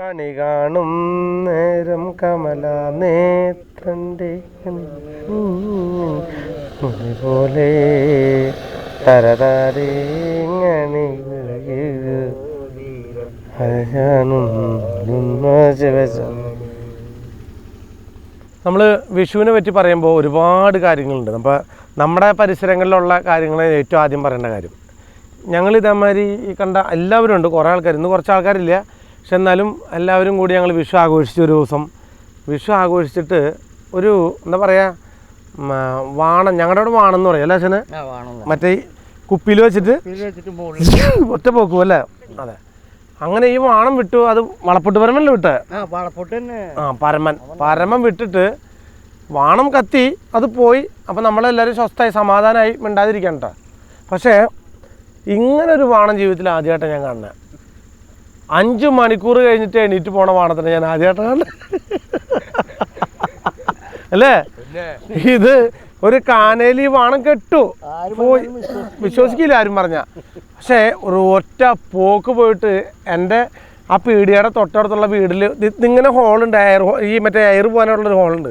കണി കാണും നേരം കമല നേത്രന്റെ പോലെ തരതാരിങ്ങണി നമ്മൾ വിഷുവിനെ പറ്റി പറയുമ്പോൾ ഒരുപാട് കാര്യങ്ങളുണ്ട്. അപ്പോൾ നമ്മുടെ പരിസരങ്ങളിലുള്ള കാര്യങ്ങൾ ഏറ്റവും ആദ്യം പറയേണ്ട കാര്യം. ഞങ്ങൾ ഇതേമാതിരി കണ്ട എല്ലാവരും ഉണ്ട് കുറേ ആൾക്കാർ ഇന്ന് കുറച്ച് ആൾക്കാരില്ല. പക്ഷെ എന്നാലും എല്ലാവരും കൂടി ഞങ്ങൾ വിഷു ആഘോഷിച്ചു ഒരു ദിവസം. വിഷു ആഘോഷിച്ചിട്ട് ഒരു എന്താ പറയുക വാണം. ഞങ്ങളുടെ അവിടെ വാണം എന്ന് പറയും. അല്ലേ അച്ഛന് മറ്റേ കുപ്പിയിൽ വെച്ചിട്ട്? ഒറ്റ പോക്കും അല്ലേ? അതെ. അങ്ങനെ ഈ വാണം വിട്ടു. അത് വളപ്പൊട്ട് പരമല്ലേ വിട്ടേ? ആ പരമൻ. പരമൻ വിട്ടിട്ട് വാണം കത്തി അത് പോയി. അപ്പം നമ്മളെല്ലാവരും സ്വസ്ഥമായി സമാധാനമായി മിണ്ടാതിരിക്കാൻ കേട്ടോ പക്ഷേ ഇങ്ങനൊരു ഒരു വാണം ജീവിതത്തിൽ ആദ്യമായിട്ടാണ് ഞാൻ കാണുന്നത്. അഞ്ച് മണിക്കൂർ കഴിഞ്ഞിട്ട് എണീറ്റ് പോണ വാണത്തിന് ഞാൻ ആദ്യമായിട്ടാണ് അല്ലേ? ഇത് ഒരു കാനേലി വാണം കെട്ടു. പോയി. വിശ്വസിക്കില്ല. ആരും പറഞ്ഞ. പക്ഷേ ഒരു ഒറ്റ പോക്ക് പോയിട്ട് എന്റെ ആ പീടിയുടെ തൊട്ടടുത്തുള്ള വീടിൽ ഇതിങ്ങനെ ഹോളുണ്ട്. എയർ ഹോ- ഈ മറ്റേ എയർ പോകാനുള്ളൊരു ഹോളുണ്ട്.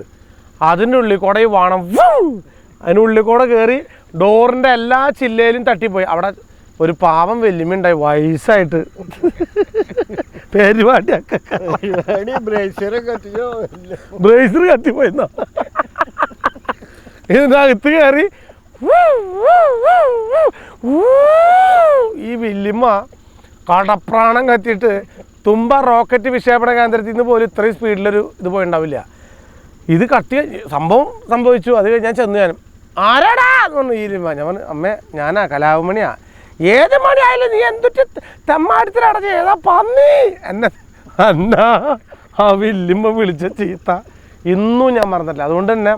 അതിന്റെ ഉള്ളിൽ കൂടെ ഈ വാണം വൂ! അതിനുള്ളിൽ കൂടെ കയറി ഡോറിന്റെ എല്ലാ ചില്ലയിലും തട്ടിപ്പോയി. അവിടെ ഒരു പാവം വെല്ലുമ ഉണ്ടായി വയസ്സായിട്ട്. കത്തിയോ ബ്രേസർ കത്തിപ്പോയിന്നോ? ഇതിനകത്ത് കയറി ഈ വില്ലിമ്മ കടപ്രാണം കത്തിയിട്ട് തുമ്പ റോക്കറ്റ് വിക്ഷേപണ കേന്ദ്രത്തിൽ നിന്ന് പോലും ഇത്രയും സ്പീഡിലൊരു ഇത് പോയിണ്ടാവില്ല. ഇത് കത്തി സംഭവം സംഭവിച്ചു. അത് കഴിഞ്ഞ് ഞാൻ ചെന്ന് ഞാനും ആരാടാ? എന്ന് പറഞ്ഞു ഈ ഞാൻ അമ്മേ ഞാനാ കലാപമണിയാ ഏത് മണിയായാലും നീ എന്തൊട്ട് തെമ്മാടത്തിലടച്ച ഏതാ പന്നി? എന്നെ എന്നാ ആ വില്ലിമ്മ വിളിച്ച ചീത്ത. ഇന്നും ഞാൻ മറന്നിട്ടില്ല. അതുകൊണ്ട് തന്നെ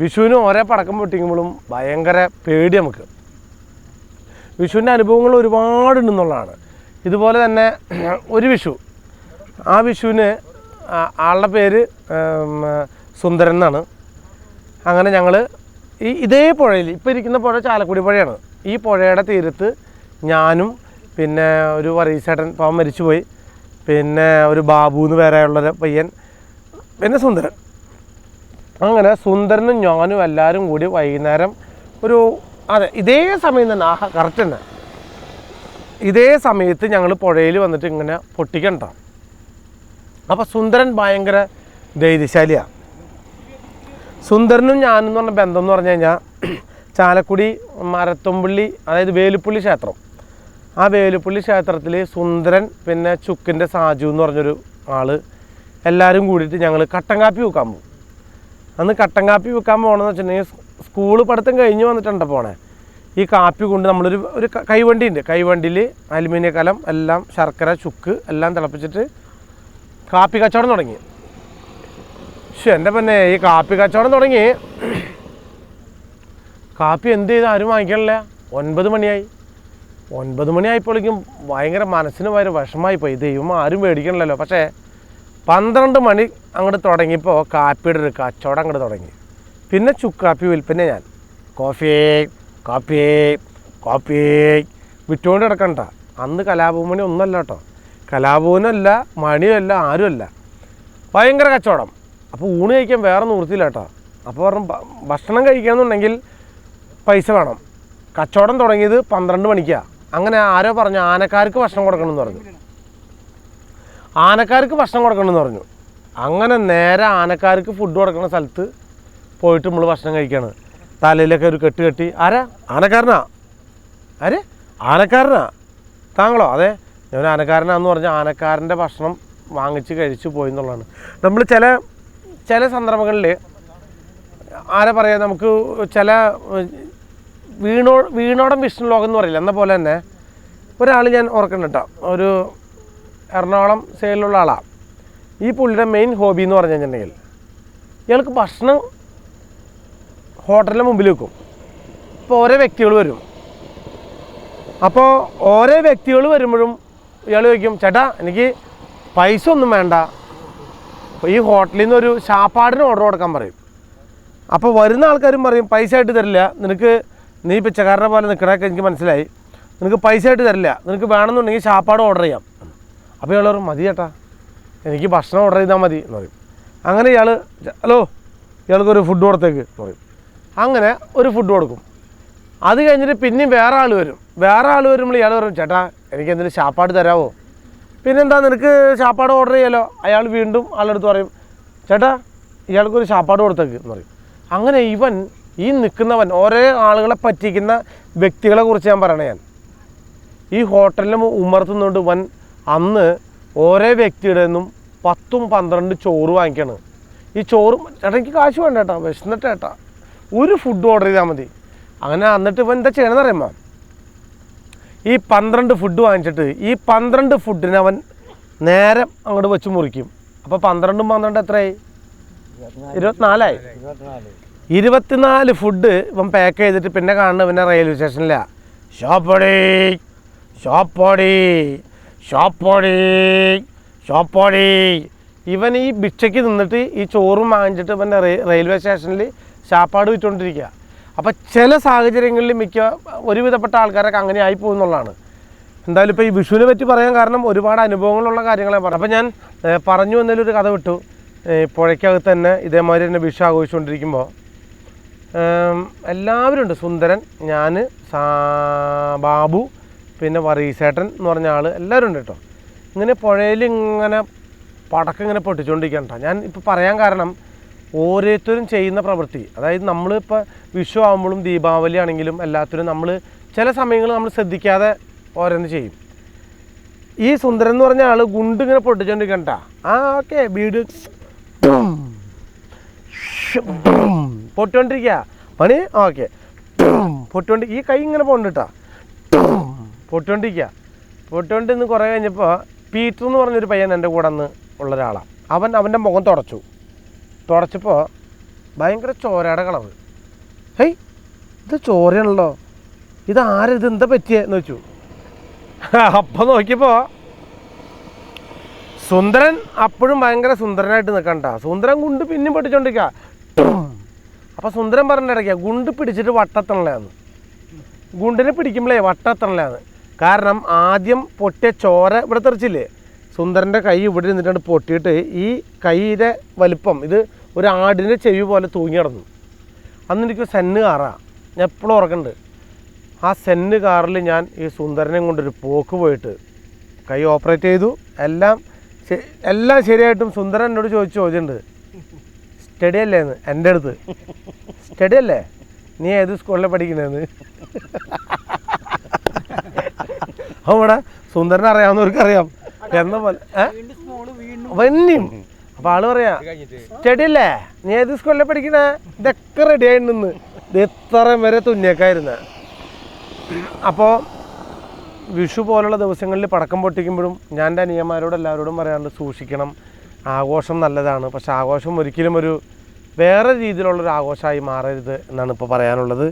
വിഷുവിന് ഓരോ പടക്കം പൊട്ടിക്കുമ്പോഴും ഭയങ്കര പേടി നമുക്ക്. വിഷുവിന്റെ അനുഭവങ്ങൾ ഒരുപാടുണ്ടെന്നുള്ളതാണ്. ഇതുപോലെ തന്നെ ഒരു വിഷു. ആ വിഷുവിന് ആളുടെ പേര് സുന്ദരൻ എന്നാണ്. അങ്ങനെ ഞങ്ങൾ ഈ ഇതേ പുഴയിൽ ഇപ്പോൾ ഇരിക്കുന്ന പുഴ ചാലക്കുടി പുഴയാണ്. ഈ പുഴയുടെ തീരത്ത് ഞാനും പിന്നെ ഒരു വറീസേട്ടൻ പാവം മരിച്ചുപോയി. പിന്നെ ഒരു ബാബു എന്ന് പേരായുള്ളൊരു പയ്യൻ പിന്നെ സുന്ദരൻ. അങ്ങനെ സുന്ദരനും ഞാനും എല്ലാവരും കൂടി വൈകുന്നേരം ഒരു അതെ ഇതേ സമയം തന്നെ ആഹാ കറക്റ്റ് തന്നെ. ഇതേ സമയത്ത് ഞങ്ങൾ പുഴയിൽ വന്നിട്ട് ഇങ്ങനെ പൊട്ടിക്കണ്ട. അപ്പോൾ സുന്ദരൻ ഭയങ്കര ധൈര്യശാലിയാണ് സുന്ദരനും ഞാനും എന്ന് പറഞ്ഞ ബന്ധം എന്ന് പറഞ്ഞു കഴിഞ്ഞാൽ ചാലക്കുടി മരത്തുമ്പുള്ളി അതായത് വേലുപ്പള്ളി ക്ഷേത്രം. ആ വേലുപ്പള്ളി ക്ഷേത്രത്തിൽ സുന്ദരൻ പിന്നെ ചുക്കിന്റെ സാജു എന്ന് പറഞ്ഞൊരു ആൾ എല്ലാവരും കൂടിയിട്ട് ഞങ്ങൾ കട്ടൻ കാപ്പി വെക്കാൻ പോകും അന്ന് കട്ടൻ കാപ്പി വെക്കാൻ പോകണമെന്ന് വെച്ചിട്ടുണ്ടെങ്കിൽ സ്കൂൾ പഠിത്തം കഴിഞ്ഞ് വന്നിട്ടുണ്ട് പോണേ. ഈ കാപ്പി കൊണ്ട് നമ്മളൊരു ഒരു കൈവണ്ടി ഉണ്ട് കൈവണ്ടിയിൽ അലുമിനിയ കലം എല്ലാം ശർക്കര ചുക്ക് എല്ലാം തിളപ്പിച്ചിട്ട് കാപ്പി കച്ചവടം തുടങ്ങി. പക്ഷെ എന്റെ പിന്നെ ഈ കാപ്പി കച്ചവടം തുടങ്ങി. കാപ്പി എന്ത് ചെയ്ത് ആരും വാങ്ങിക്കണില്ല. ഒൻപത് മണിയായി. ഒൻപത് മണിയായപ്പോഴേക്കും ഭയങ്കര മനസ്സിന് ഭയങ്കര വിഷമായി പോയി ദൈവം ആരും മേടിക്കണില്ലല്ലോ. പക്ഷേ പന്ത്രണ്ട് മണി അങ്ങോട്ട് തുടങ്ങിയപ്പോൾ കാപ്പിയുടെ ഒരു കച്ചവടം അങ്ങോട്ട് തുടങ്ങി. പിന്നെ ചുക്കാപ്പി വിൽപ്പന ഞാൻ. കോഫി കാപ്പി കാപ്പി വിറ്റുകൊണ്ട് കിടക്കണ്ട. അന്ന് കലാഭവമണി ഒന്നല്ല കേട്ടോ. കലാഭവനല്ല മണിയല്ല ആരുമല്ല. ഭയങ്കര കച്ചവടം. അപ്പോൾ ഊണ് കഴിക്കാൻ വേറെ നിവൃത്തിയില്ല കേട്ടോ. അപ്പോൾ പറഞ്ഞു ഭക്ഷണം കഴിക്കാന്നുണ്ടെങ്കിൽ പൈസ വേണം. കച്ചവടം തുടങ്ങിയത് പന്ത്രണ്ട് മണിക്കാണ് അങ്ങനെ ആരോ പറഞ്ഞു ആനക്കാർക്ക് ഭക്ഷണം കൊടുക്കണമെന്ന് പറഞ്ഞു. ആനക്കാർക്ക് ഭക്ഷണം കൊടുക്കണമെന്ന് പറഞ്ഞു. അങ്ങനെ നേരെ ആനക്കാർക്ക് ഫുഡ് കൊടുക്കുന്ന സ്ഥലത്ത് പോയിട്ട് നമ്മൾ ഭക്ഷണം കഴിക്കുകയാണ് തലയിലൊക്കെ ഒരു കെട്ട് കെട്ടി. ആരാ? ആനക്കാരനാ? ആര്? ആനക്കാരനാ? താങ്കളോ? അതെ ഞാൻ ആനക്കാരനാന്ന് പറഞ്ഞ ആനക്കാരന്റെ ഭക്ഷണം വാങ്ങിച്ച് കഴിച്ചു പോയി എന്നുള്ളതാണ്. നമ്മൾ ചില ചില സന്ദർഭങ്ങളിൽ ആരാ പറയുക നമുക്ക് ചില വീണോ വീണോടം വിഷ്ണു ലോകം എന്ന് പറയില്ല? എന്ന പോലെ തന്നെ ഒരാൾ ഞാൻ ഓർക്കുന്നുണ്ട് ഒരു എറണാകുളം സൈഡിലുള്ള ആളാണ് ഈ പുള്ളിയുടെ മെയിൻ ഹോബി എന്ന് പറഞ്ഞു കഴിഞ്ഞിട്ടുണ്ടെങ്കിൽ ഇയാൾക്ക് ഭക്ഷണം ഹോട്ടലിന്റെ മുമ്പിൽ വെക്കും. അപ്പോൾ ഓരോ വ്യക്തികൾ വരും. അപ്പോൾ ഓരോ വ്യക്തികൾ വരുമ്പോഴും ഇയാൾ ചോദിക്കും ചേട്ടാ എനിക്ക് പൈസ ഒന്നും വേണ്ട. ഈ ഹോട്ടലിൽ നിന്ന് ഒരു ഷാപ്പാടിന് ഓർഡർ കൊടുക്കാൻ പറയും. അപ്പോൾ വരുന്ന ആൾക്കാരും പറയും പൈസ ആയിട്ട് തരില്ല. നിനക്ക് നീ പിച്ചക്കാരനെ പോലെ നിൽക്കണമൊക്കെ എനിക്ക് മനസ്സിലായി. നിനക്ക് പൈസ ആയിട്ട് തരില്ല. നിനക്ക് വേണമെന്നുണ്ടെങ്കിൽ ഷാപ്പാട് ഓർഡർ ചെയ്യാം. അപ്പോൾ ഇയാൾ പറയും മതി ചേട്ടാ എനിക്ക് ഭക്ഷണം ഓർഡർ ചെയ്താൽ മതി. എന്ന് പറയും. അങ്ങനെ ഇയാൾ ഹലോ ഇയാൾക്കൊരു ഫുഡ് കൊടുത്തേക്ക്. എന്ന് പറയും. അങ്ങനെ ഒരു ഫുഡ് കൊടുക്കും. അത് കഴിഞ്ഞിട്ട് പിന്നെയും വേറെ ആൾ വരും. വേറെ ആൾ വരുമ്പോൾ ഇയാൾ പറയും ചേട്ടാ എനിക്ക് എന്തെങ്കിലും ഷാപ്പാട് തരാമോ പിന്നെന്താ നിനക്ക് ഷാപ്പാട് ഓർഡർ ചെയ്യാലോ. അയാൾ വീണ്ടും ആളെടുത്ത് പറയും ചേട്ടാ ഇയാൾക്കൊരു ഷാപ്പാട് കൊടുത്തേക്ക്. എന്ന് പറയും. അങ്ങനെ ഇവൻ ഈ നിൽക്കുന്നവൻ ഓരോ ആളുകളെ പറ്റിക്കുന്ന വ്യക്തികളെ കുറിച്ച് ഞാൻ പറയണേ ഞാൻ. ഈ ഹോട്ടലിൽ ഉമർത്തുന്നുണ്ട് വൻ അന്ന് ഓരോ വ്യക്തിയുടെ നിന്നും പത്തും പന്ത്രണ്ട് ചോറ് വാങ്ങിക്കണം. ഈ ചോറ് ചേട്ടാ എനിക്ക് കാശ് വേണ്ട ചേട്ടാ വിശന്നിട്ട് ചേട്ടാ ഒരു ഫുഡ് ഓർഡർ ചെയ്താൽ മതി. അങ്ങനെ എന്നിട്ട് ഇപ്പം എന്താ ചെയ്യണമെന്ന് അറിയാമോ? ഈ പന്ത്രണ്ട് ഫുഡ് വാങ്ങിച്ചിട്ട് ഈ പന്ത്രണ്ട് ഫുഡിന് അവൻ നേരം അങ്ങോട്ട് വെച്ച് മുറിക്കും. അപ്പോൾ പന്ത്രണ്ടും പന്ത്രണ്ട് എത്രയായി? ഇരുപത്തിനാലായി? ഇരുപത്തിനാല് ഫുഡ് ഇവൻ പാക്ക് ചെയ്തിട്ട് പിന്നെ കാണുന്നത് പിന്നെ റെയിൽവേ സ്റ്റേഷനിലാണ് ഷോപ്പടി ഷോപ്പടി ഷോപ്പടി ഷോപ്പടി ഇവൻ ഈ ഭിക്ഷയ്ക്ക് നിന്നിട്ട് ഈ ചോറും വാങ്ങിച്ചിട്ട് ഇവന്റെ റെയിൽവേ സ്റ്റേഷനിൽ ശാപ്പാട് വിറ്റുകൊണ്ടിരിക്കുക അപ്പോൾ ചില സാഹചര്യങ്ങളിൽ മിക്ക ഒരുവിധപ്പെട്ട ആൾക്കാരൊക്കെ അങ്ങനെ ആയി പോകുന്നുള്ളതാണ് എന്തായാലും ഇപ്പോൾ ഈ വിഷുവിനെ പറ്റി പറയാൻ കാരണം ഒരുപാട് അനുഭവങ്ങളുള്ള കാര്യങ്ങളെ പറഞ്ഞു അപ്പോൾ ഞാൻ പറഞ്ഞു എന്നതിലൊരു കഥ വിട്ടു. പുഴയ്ക്കകത്ത് തന്നെ ഇതേമാതിരി തന്നെ വിഷു ആഘോഷിച്ചുകൊണ്ടിരിക്കുമ്പോൾ എല്ലാവരും ഉണ്ട്. സുന്ദരൻ ഞാൻ ബാബു പിന്നെ വറീസേട്ടൻ എന്ന് പറഞ്ഞ ആൾ എല്ലാവരും ഉണ്ട് കേട്ടോ. ഇങ്ങനെ പുഴയിൽ ഇങ്ങനെ പടക്കം ഇങ്ങനെ പൊട്ടിച്ചുകൊണ്ടിരിക്കണം കേട്ടോ ഞാൻ ഇപ്പോൾ പറയാൻ കാരണം ഓരോരുത്തരും ചെയ്യുന്ന പ്രവൃത്തി. അതായത് നമ്മളിപ്പോൾ വിഷു ആകുമ്പോഴും ദീപാവലി ആണെങ്കിലും എല്ലാത്തിനും നമ്മൾ ചില സമയങ്ങളിൽ നമ്മൾ ശ്രദ്ധിക്കാതെ ഓരോന്ന് ചെയ്യും. ഈ സുന്ദരൻ എന്ന് പറഞ്ഞ ആൾ ഗുണ്ട് ഇങ്ങനെ പൊട്ടിച്ചുകൊണ്ടിരിക്കണം കേട്ടോ ആ ഓക്കെ വീട് പൊട്ടുകൊണ്ടിരിക്കുക പണി? ഓക്കെ. പൊട്ടുകൊണ്ട് ഈ കൈ ഇങ്ങനെ പോകണ്ടിട്ടാ. പൊട്ടുകൊണ്ടിരിക്കുക പൊട്ടുകൊണ്ട് ഇന്ന് കുറേ കഴിഞ്ഞപ്പോൾ പീറ്റർ എന്ന് പറഞ്ഞൊരു പയ്യൻ എന്റെ കൂടെ അന്ന് ഉള്ള ഒരാളാണ് അവൻ അവന്റെ മുഖം തുടച്ചു. തുടച്ചപ്പോൾ ഭയങ്കര ചോരയുടെ കളവ് ഹേയ് ഇത് ചോരയാണല്ലോ. ഇത് ആരാ ഇത്? എന്താ പറ്റിയെന്ന് വെച്ചു അപ്പം നോക്കിയപ്പോൾ സുന്ദരൻ അപ്പോഴും ഭയങ്കര സുന്ദരനായിട്ട് നിൽക്കണ്ട. സുന്ദരൻ കൊണ്ട് പിന്നെയും പൊട്ടിച്ചോണ്ടിരിക്കുക അപ്പോൾ സുന്ദരൻ പറഞ്ഞിടയ്ക്ക ഗുണ്ട് പിടിച്ചിട്ട് വട്ടത്തണലാന്ന്. ഗുണ്ടിനെ പിടിക്കുമ്പോഴേ വട്ടത്തണലാന്ന്. കാരണം ആദ്യം പൊട്ടിയ ചോര ഇവിടെ തെറിച്ചില്ലേ? സുന്ദരന്റെ കൈ ഇവിടെ ഇരുന്നിട്ടാണ് പൊട്ടിയിട്ട് ഈ കൈയുടെ വലിപ്പം ഇത് ഒരു ആടിന്റെ ചെവി പോലെ തൂങ്ങി കിടന്നു അന്ന് എനിക്ക് സെന്ന് കാറാ. ഞാൻ എപ്പോഴും ഓർക്കുന്നുണ്ട് ആ സെന്ന് കാറിൽ ഞാൻ ഈ സുന്ദരനെ കൊണ്ടൊരു പോക്ക് പോയിട്ട് കൈ ഓപ്പറേറ്റ് ചെയ്തു. എല്ലാം എല്ലാം ശരിയായിട്ടും സുന്ദരൻ എന്നോട് ചോദിച്ച ചോദ്യമുണ്ട് സ്റ്റഡി അല്ലേന്ന് എന്റെ അടുത്ത്. സ്റ്റഡി അല്ലേ? നീ ഏത് സ്കൂളിലെ പഠിക്കണേന്ന് അവിടെ സുന്ദരനെ അറിയാവുന്നവർക്ക് അറിയാം എന്ന പോലെ? വന്യം അപ്പൊ ആൾ പറയാ സ്റ്റഡി അല്ലേ? നീ ഏത് സ്കൂളിലെ പഠിക്കണേ ഇതൊക്കെ റെഡി ആയിട്ടുണ്ട് ഇത് ഇത്രയും വരെ തുന്നിയേക്കായിരുന്ന. അപ്പോൾ വിഷു പോലുള്ള ദിവസങ്ങളിൽ പടക്കം പൊട്ടിക്കുമ്പോഴും ഞാൻ എന്റെ അനിയന്മാരോട് എല്ലാവരോടും പറയാറുണ്ട് സൂക്ഷിക്കണം. ആഘോഷം നല്ലതാണ്. പക്ഷെ ആഘോഷം ഒരിക്കലും ഒരു വേറെ രീതിയിലുള്ളൊരു ആഘോഷമായി മാറരുത് എന്നാണ് ഇപ്പോൾ പറയാനുള്ളത്.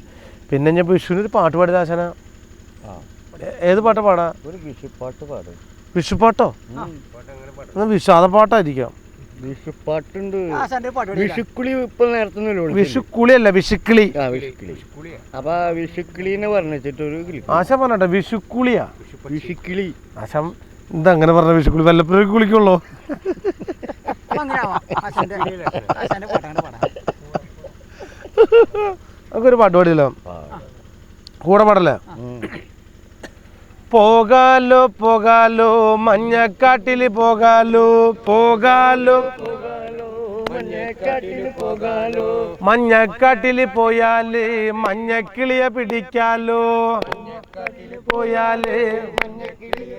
പിന്നെ ഞാൻ വിഷുവിനൊരു പാട്ട് പാടി ദാശന ആ. ഏത് പാട്ട് പാടാ? ഒരു വിഷുപ്പാട്ട് പാടും. വിഷുപ്പാട്ടോ എന്നാൽ വിഷാദ പാട്ടായിരിക്കാം. വിഷുപ്പാട്ടുണ്ട്. വിഷുക്കുളി ഇപ്പൊ നേരത്തെ വിഷുക്കുളിയല്ല വിഷുക്കിളി ആ വിഷുക്കിളി. അപ്പൊ ആ വിഷുക്കിളിനെ പറഞ്ഞിട്ട് ഒരു ആശ പറഞ്ഞോ വിഷുക്കുളിയാ? വിഷുക്കിളി. ആശം എന്താ അങ്ങനെ പറഞ്ഞ വിഷുക്കുളി? വല്ലപ്പോഴും കുളിക്കുള്ളൂ നമുക്കൊരു പാട്ട് പാടിയല്ലോ. കൂടെ പാടല്ലേ. പോകാലോ പോകാലോ മഞ്ഞക്കാട്ടിൽ പോകാലോ പോകാലോ. മഞ്ഞക്കാട്ടിൽ പോയാൽ മഞ്ഞക്കിളിയെ പിടിക്കാലോ. പോയാൽ മഞ്ഞക്കിളിയെ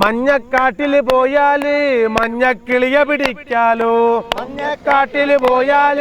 മഞ്ഞക്കാട്ടിൽ പോയാൽ മഞ്ഞക്കിളിയ പിടിക്കാലോ. മഞ്ഞക്കാട്ടിൽ പോയാൽ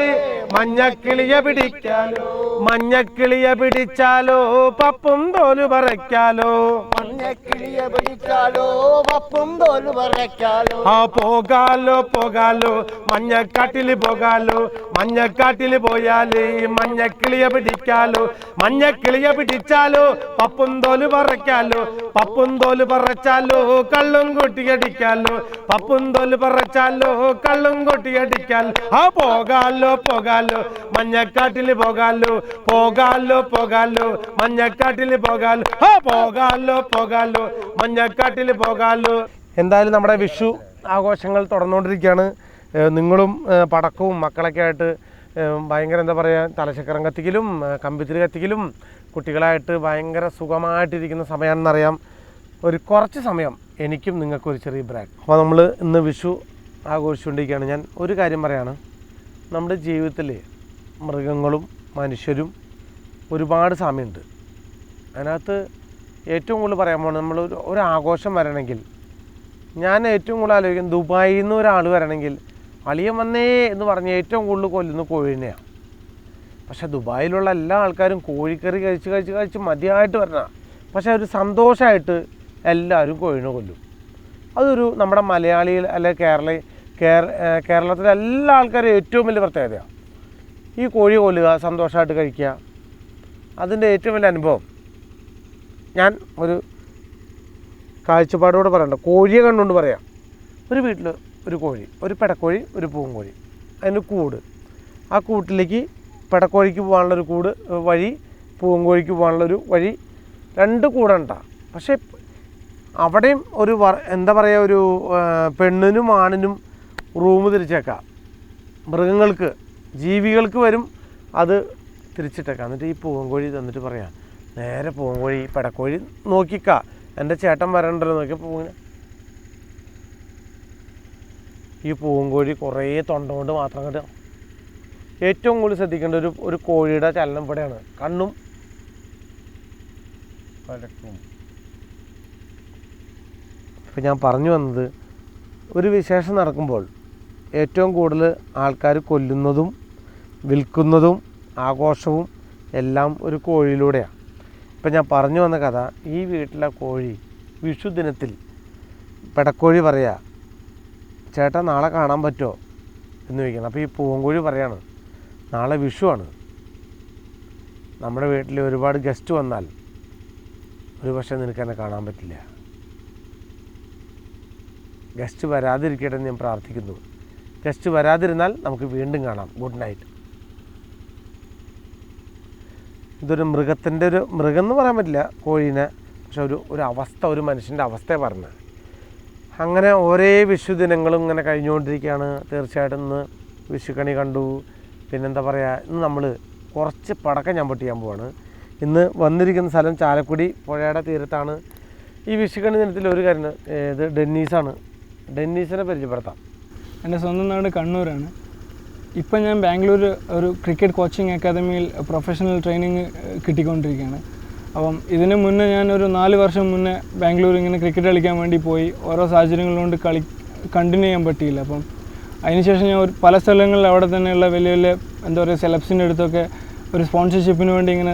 മഞ്ഞക്കിളിയ പിടിക്കാലോ. മഞ്ഞക്കിളിയ പിടിച്ചാലോ പപ്പും തോൽ പറയ്ക്കാലോ മഞ്ഞക്കിളിയ പിടിച്ചാലോ പപ്പും തോൽ പറയ്ക്കാലോ ആ പോകാലോ പോകാലോ. മഞ്ഞക്കാട്ടിൽ പോകാലോ. മഞ്ഞക്കാട്ടിൽ പോയാൽ മഞ്ഞക്കിളിയ പിടിക്കാലോ. മഞ്ഞക്കിളിയ പിടിച്ചാലോ പപ്പും തോൽ പറയ്ക്കാലോ പപ്പും തോൽ പറച്ചാലോ കള്ളും കൊട്ടിയടിക്കാലോ. പപ്പും തോൽ പറച്ചാലോ കള്ളും കൂട്ടിയടിക്കാൽ ആ പോകാലോ പോകാലോ. മഞ്ഞക്കാട്ടിൽ പോകാലോ പോകാലോ പോകാലോ. മഞ്ഞക്കാട്ടിൽ പോകാലോ ആ പോകാലോ പോകാലോ. മഞ്ഞക്കാട്ടിൽ പോകാലോ. എന്തായാലും നമ്മുടെ വിഷു ആഘോഷങ്ങൾ തുടർന്നുകൊണ്ടിരിക്കുകയാണ്. നിങ്ങളും പടക്കവും മക്കളൊക്കെ ആയിട്ട് ഭയങ്കര എന്താ പറയുക തലശക്കരം കത്തിക്കലും കമ്പിത്തിരി കത്തിക്കലും കുട്ടികളായിട്ട് ഭയങ്കര സുഖമായിട്ടിരിക്കുന്ന സമയമാണെന്നറിയാം. ഒരു കുറച്ച് സമയം എനിക്കും നിങ്ങൾക്കും ഒരു ചെറിയ ബ്രേക്ക് അപ്പോൾ നമ്മൾ ഇന്ന് വിഷു ആഘോഷിച്ചുകൊണ്ടിരിക്കുകയാണ്. ഞാൻ ഒരു കാര്യം പറയാണ്. നമ്മുടെ ജീവിതത്തിൽ മൃഗങ്ങളും മനുഷ്യരും ഒരുപാട് സമയമുണ്ട്. അതിനകത്ത് ഏറ്റവും കൂടുതൽ പറയാൻ പോകുന്നത് നമ്മൾ ഒരു ആഘോഷം വരണമെങ്കിൽ ഞാൻ ഏറ്റവും കൂടുതൽ ആലോചിക്കുന്നത് ദുബായിൽ നിന്ന് ഒരാൾ വരണമെങ്കിൽ അളിയൻ വന്നേ എന്ന് പറഞ്ഞ് ഏറ്റവും കൂടുതൽ കൊല്ലുന്ന കോഴിനെയാണ് പക്ഷേ ദുബായിലുള്ള എല്ലാ ആൾക്കാരും കോഴിക്കറി കഴിച്ച് കഴിച്ച് കഴിച്ച് മതിയായിട്ട് വരണം. പക്ഷേ ഒരു സന്തോഷമായിട്ട് എല്ലാവരും കോഴിനെ കൊല്ലും. അതൊരു നമ്മുടെ മലയാളിയിൽ അല്ലെ കേരള കേരളത്തിലെ എല്ലാ ആൾക്കാരും ഏറ്റവും വലിയ പ്രത്യേകതയാണ് ഈ കോഴി കൊല്ലുക സന്തോഷമായിട്ട് കഴിക്കുക അതിന്റെ ഏറ്റവും വലിയ അനുഭവം. ഞാൻ ഒരു കാഴ്ചപ്പാടോട് പറയണ്ട കോഴിയെ കണ്ടുകൊണ്ട് പറയാം. ഒരു വീട്ടിൽ ഒരു കോഴി ഒരു പെടക്കോഴി ഒരു പൂങ്കോഴി അതിന് കൂട്. ആ കൂട്ടിലേക്ക് പെടക്കോഴിക്ക് പോകാനുള്ളൊരു കൂട് വഴി പൂങ്കോഴിക്ക് പോകാനുള്ളൊരു വഴി രണ്ട് കൂടുണ്ടാ. പക്ഷേ അവിടെയും ഒരു എന്താ പറയുക ഒരു പെണ്ണിനും ആണിനും റൂം തിരിച്ചേക്കാം. മൃഗങ്ങൾക്ക് ജീവികൾക്ക് വരും അത് തിരിച്ചിട്ടേക്കാം. എന്നിട്ട് ഈ പൂവൻകോഴി തന്നിട്ട് പറയാം നേരെ പൂവൻകോഴി പെടക്കോഴി നോക്കിക്ക. എന്റെ ചേട്ടൻ വരണ്ടല്ലോ. നോക്കി പൂവിനെ. ഈ പൂവൻകോഴി കുറേ തൊണ്ട കൊണ്ട് മാത്രം കണ്ട് ഏറ്റവും കൂടുതൽ ശ്രദ്ധിക്കേണ്ട ഒരു ഒരു കോഴിയുടെ ചലനം ഇവിടെയാണ്. കണ്ണും പലക്കും. ഇപ്പം ഞാൻ പറഞ്ഞു വന്നത് ഒരു വിശേഷം നടക്കുമ്പോൾ ഏറ്റവും കൂടുതൽ ആൾക്കാർ കൊല്ലുന്നതും വിൽക്കുന്നതും ആഘോഷവും എല്ലാം ഒരു കോഴിയിലൂടെയാണ് ഇപ്പം ഞാൻ പറഞ്ഞു വന്ന കഥ ഈ വീട്ടിലെ കോഴി വിഷു ദിനത്തിൽ പെടക്കോഴി പറയുക ചേട്ടാ നാളെ കാണാൻ പറ്റുമോ? എന്ന് ചോദിക്കണം അപ്പോൾ ഈ പൂവൻകോഴി പറയാണ് നാളെ വിഷുവാണ്. നമ്മുടെ വീട്ടിൽ ഒരുപാട് ഗസ്റ്റ് വന്നാൽ ഒരു പക്ഷേ നിനക്ക് എന്നെ കാണാൻ പറ്റില്ല. ഗസ്റ്റ് വരാതിരിക്കട്ടെ എന്ന് ഞാൻ പ്രാർത്ഥിക്കുന്നു. ഗസ്റ്റ് വരാതിരുന്നാൽ നമുക്ക് വീണ്ടും കാണാം. Good night. ഇതൊരു മൃഗത്തിന്റെ ഒരു മൃഗം എന്ന് പറയാൻ പറ്റില്ല. കോഴീനെ. പക്ഷെ ഒരു ഒരു അവസ്ഥ ഒരു മനുഷ്യന്റെ അവസ്ഥയെ പറഞ്ഞത്. അങ്ങനെ ഓരോ വിഷു ദിനങ്ങളും ഇങ്ങനെ കഴിഞ്ഞുകൊണ്ടിരിക്കുകയാണ്. തീർച്ചയായിട്ടും ഇന്ന് വിഷുക്കണി കണ്ടു. പിന്നെന്താ പറയുക ഇന്ന് നമ്മൾ കുറച്ച് പടക്കം ഞാൻ പൊട്ടിക്കാൻ പോവാണ്. ഇന്ന് വന്നിരിക്കുന്ന സ്ഥലം ചാലക്കുടി പുഴയുടെ തീരത്താണ്. ഈ വിഷുക്കണി ദിനത്തിൽ ഒരു കാര്യം ഇത് ഡെന്നീസാണ്. ഡെന്നീസിനെ പരിചയപ്പെടുത്താം. എന്റെ സ്വന്തം നാട് കണ്ണൂരാണ്. ഇപ്പം ഞാൻ ബാംഗ്ലൂർ ഒരു ക്രിക്കറ്റ് കോച്ചിങ് അക്കാദമിയിൽ പ്രൊഫഷണൽ ട്രെയിനിങ് കിട്ടിക്കൊണ്ടിരിക്കുകയാണ്. അപ്പം ഇതിന് മുന്നേ ഞാൻ ഒരു നാല് വർഷം മുന്നേ ബാംഗ്ലൂർ ഇങ്ങനെ ക്രിക്കറ്റ് കളിക്കാൻ വേണ്ടി പോയി. ഓരോ സാഹചര്യങ്ങൾ കൊണ്ട് കളി കണ്ടിന്യൂ ചെയ്യാൻ പറ്റിയില്ല. അപ്പം അതിനുശേഷം ഞാൻ ഒരു പല സ്ഥലങ്ങളിൽ അവിടെ തന്നെയുള്ള വലിയ വലിയ എന്താ പറയുക സെലബ്സിന്റെ അടുത്തൊക്കെ ഒരു സ്പോൺസർഷിപ്പിന് വേണ്ടി ഇങ്ങനെ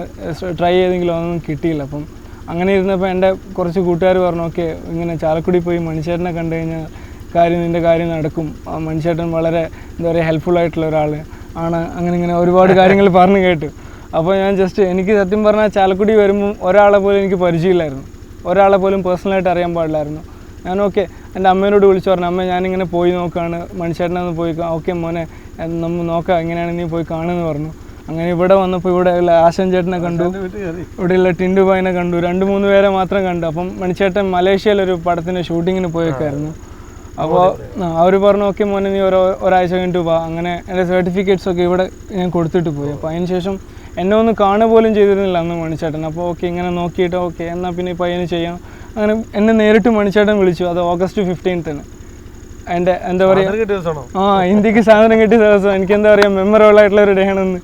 ട്രൈ ചെയ്തെങ്കിലും അതൊന്നും കിട്ടിയില്ല. അപ്പം അങ്ങനെ ഇരുന്നപ്പോൾ എന്റെ കുറച്ച് കൂട്ടുകാർ പറഞ്ഞു ഓക്കെ ഇങ്ങനെ ചാലക്കുടി പോയി മണിച്ചേട്ടനെ കണ്ടു കഴിഞ്ഞാൽ കാര്യം നിന്റെ കാര്യം നടക്കും. ആ മണിച്ചേട്ടൻ വളരെ എന്താ പറയുക ഹെൽപ്ഫുൾ ആയിട്ടുള്ള ഒരാൾ ആണ്. അങ്ങനെ ഇങ്ങനെ ഒരുപാട് കാര്യങ്ങൾ പറഞ്ഞു കേട്ടു. അപ്പോൾ ഞാൻ ജസ്റ്റ് എനിക്ക് സത്യം പറഞ്ഞാൽ ചാലക്കുടി വരുമ്പം ഒരാളെ പോലും എനിക്ക് പരിചയമില്ലായിരുന്നു. ഒരാളെ പോലും പേഴ്സണലായിട്ട് അറിയാൻ പാടില്ലായിരുന്നു. ഞാൻ ഓക്കെ എന്റെ അമ്മേനോട് വിളിച്ചു പറഞ്ഞു അമ്മ ഞാനിങ്ങനെ പോയി നോക്കുകയാണ് മണിച്ചേട്ടനൊന്ന് പോയി ഓക്കെ മോനെ നമ്മൾ നോക്കാം എങ്ങനെയാണ് നീ പോയി കാണുമെന്ന് പറഞ്ഞു. അങ്ങനെ ഇവിടെ വന്നപ്പോൾ ഇവിടെ ഉള്ള ആശൻ ചേട്ടനെ കണ്ടു. ഇവിടെയുള്ള ടിൻഡു ബായിനെ കണ്ടു. രണ്ട് മൂന്ന് പേരെ മാത്രം കണ്ടു. അപ്പം മണിച്ചേട്ടൻ മലേഷ്യയിലൊരു പടത്തിന്റെ ഷൂട്ടിങ്ങിന് പോയേക്കായിരുന്നു. അപ്പോൾ അവർ പറഞ്ഞു ഓക്കെ മോനെ നീ ഓരോ ഒരാഴ്ച കഴിഞ്ഞിട്ട് പോവാ അങ്ങനെ എന്റെ സർട്ടിഫിക്കറ്റ്സ് ഒക്കെ ഇവിടെ ഞാൻ കൊടുത്തിട്ട് പോയി. അപ്പോൾ അതിന് ശേഷം എന്നെ ഒന്ന് കാണുക പോലും ചെയ്തിരുന്നില്ല അന്ന് മണിച്ചേട്ടൻ. അപ്പോൾ ഓക്കെ ഇങ്ങനെ നോക്കിയിട്ട് ഓക്കെ എന്നാൽ പിന്നെ ഇപ്പം പയ്യന് ചെയ്യാം. അങ്ങനെ എന്നെ നേരിട്ട് മണിച്ചേട്ടൻ വിളിച്ചു. അത് ഓഗസ്റ്റ് ഫിഫ്റ്റീൻത്തിന് എന്റെ എന്താ പറയുക ആ ഇന്ത്യയ്ക്ക് സാധനം കിട്ടിയ ദിവസം. എനിക്ക് എന്താ പറയുക മെമ്മറബിൾ ആയിട്ടുള്ള ഒരു ഡേ ആണെന്ന്.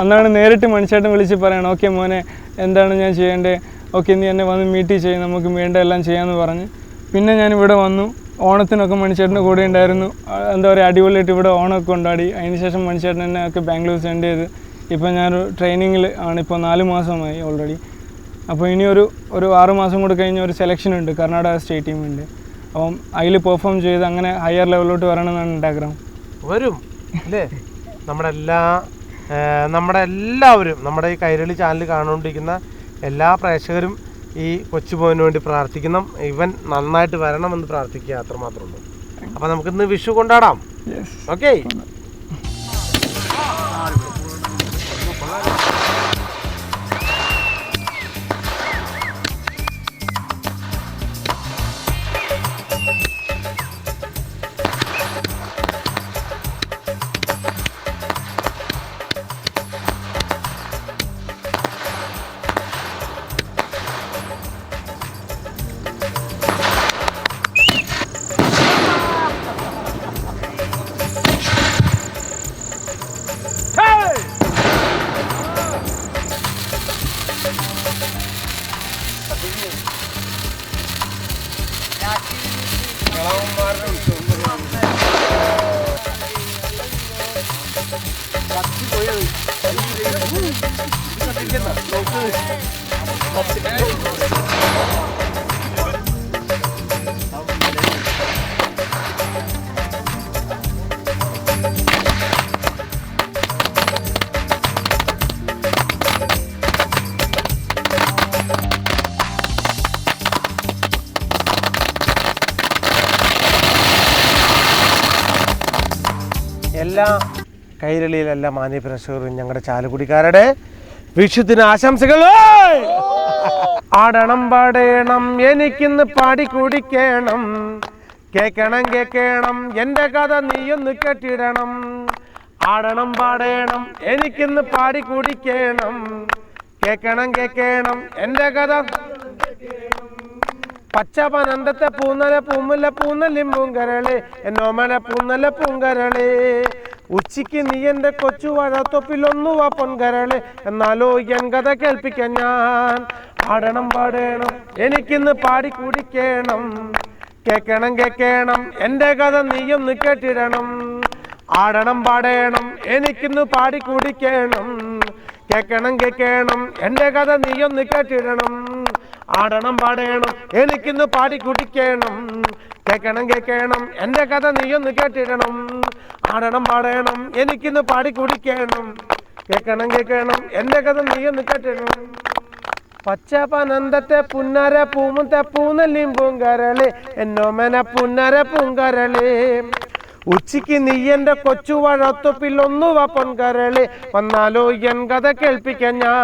അന്നാണ് നേരിട്ട് മണിച്ചേട്ടൻ വിളിച്ച് പറയണം ഓക്കെ മോനെ എന്താണ് ഞാൻ ചെയ്യേണ്ടത് ഓക്കെ നീ എന്നെ വന്ന് മീറ്റ് ചെയ്യും. നമുക്ക് വേണ്ട എല്ലാം ചെയ്യാമെന്ന് പറഞ്ഞ്. പിന്നെ ഞാൻ ഇവിടെ വന്നു. ഓണത്തിനൊക്കെ മണിച്ചേട്ടന്റെ കൂടെ ഉണ്ടായിരുന്നു. എന്താ പറയുക അടിപൊളിയായിട്ട് ഇവിടെ ഓണമൊക്കെ കൊണ്ടാടി അതിനുശേഷം മണിച്ചേട്ടൻ എന്നെ ഒക്കെ ബാംഗ്ലൂർ സെൻഡ് ചെയ്ത്. ഇപ്പോൾ ഞാനൊരു ട്രെയിനിങ്ങിൽ ആണ്. ഇപ്പോൾ നാല് മാസമായി ഓൾറെഡി അപ്പോൾ ഇനി ഒരു ഒരു ആറ് മാസം കൂടെ കഴിഞ്ഞ് ഒരു സെലക്ഷൻ ഉണ്ട് കർണാടക സ്റ്റേറ്റ് ടീമിന്റെ അപ്പം അതിൽ പെർഫോം ചെയ്ത് അങ്ങനെ ഹയർ ലെവലിലോട്ട് വരണമെന്നാണ് എന്റെ ആഗ്രഹം. വരും അല്ലേ? നമ്മുടെ എല്ലാ നമ്മുടെ എല്ലാവരും നമ്മുടെ ഈ കൈരളി ചാനൽ കാണുകൊണ്ടിരിക്കുന്ന എല്ലാ പ്രേക്ഷകരും ഈ കൊച്ചു പോവിന് വേണ്ടി പ്രാർത്ഥിക്കണം. ഇവൻ നന്നായിട്ട് വരണമെന്ന് പ്രാർത്ഥിക്കുക അത്രമാത്രമേ ഉള്ളൂ. അപ്പോൾ നമുക്കിന്ന് വിഷു കൊണ്ടാടാം. ഓക്കെ എല്ലാ കൈരളിയിലെ എല്ലാ മാന്യപ്രേക്ഷകരും ഞങ്ങളുടെ ചാലുകുടിക്കാരുടെ വിഷുദിന ആശംസകൾ. ആടണം പാടേണം എനിക്കിന്ന് പാടി കുടിക്കണം. കേക്കണം കേക്കണം എന്റെ കഥ നീയൊന്ന് കെട്ടിടണം. ആടണം പാടേണം എനിക്കിന്ന് പാടി കുടിക്കണം. കേക്കണം കേക്കണം എന്റെ കഥ. പച്ചപനന്തത്തെ പൂന്നല പൂമുല്ല പൂന്നല്ലും പൂങ്കരളെ എന്നോമല പൂന്നല പൂങ്കരളെ. ഉച്ചയ്ക്ക് നീ എന്റെ കൊച്ചു വഴത്തൊപ്പിലൊന്നുവാ പൊൻകരളെ. എന്നാലോ എൻ കഥ കേൾപ്പിക്കാൻ ഞാൻ. പാടണം പാടേണം എനിക്കിന്ന് പാടി കുടിക്കേണം. കേക്കണം കേക്കണം എന്റെ കഥ നീയൊന്ന് കേട്ടിടണം. ആടണം പാടേണം എനിക്കിന്ന് പാടി കുടിക്കേണം. കേക്കണം കേക്കണം എന്റെ കഥ നീയൊന്ന് കേട്ടിടണം. ആടണം പാടേണം എനിക്കിന്ന് പാടി കുടിക്കണം. കേക്കണം കേക്കണം എന്റെ കഥ നീയൊന്ന് കേട്ടിടണം. ആടണം പാടണം. എനിക്കിന്ന് പാടി കുടിക്കണം. കേക്കണം കേക്കണം എന്റെ കഥ നീയൊന്ന് കേട്ടിടണം. പച്ച പനന്തത്തെ പുന്നര പൂമുത്തെ പൂന്നല്ലിയും പൂങ്കരളെ എന്നോമന പുന്നര പൂങ്കരളെ. ഉച്ചയ്ക്ക് നീ എന്റെ കൊച്ചു വഴത്തൊപ്പിൽ ഒന്നുവാ പൊൻകരളെ വന്നാലോ എൻ കഥ കേൾപ്പിക്കാൻ ഞാൻ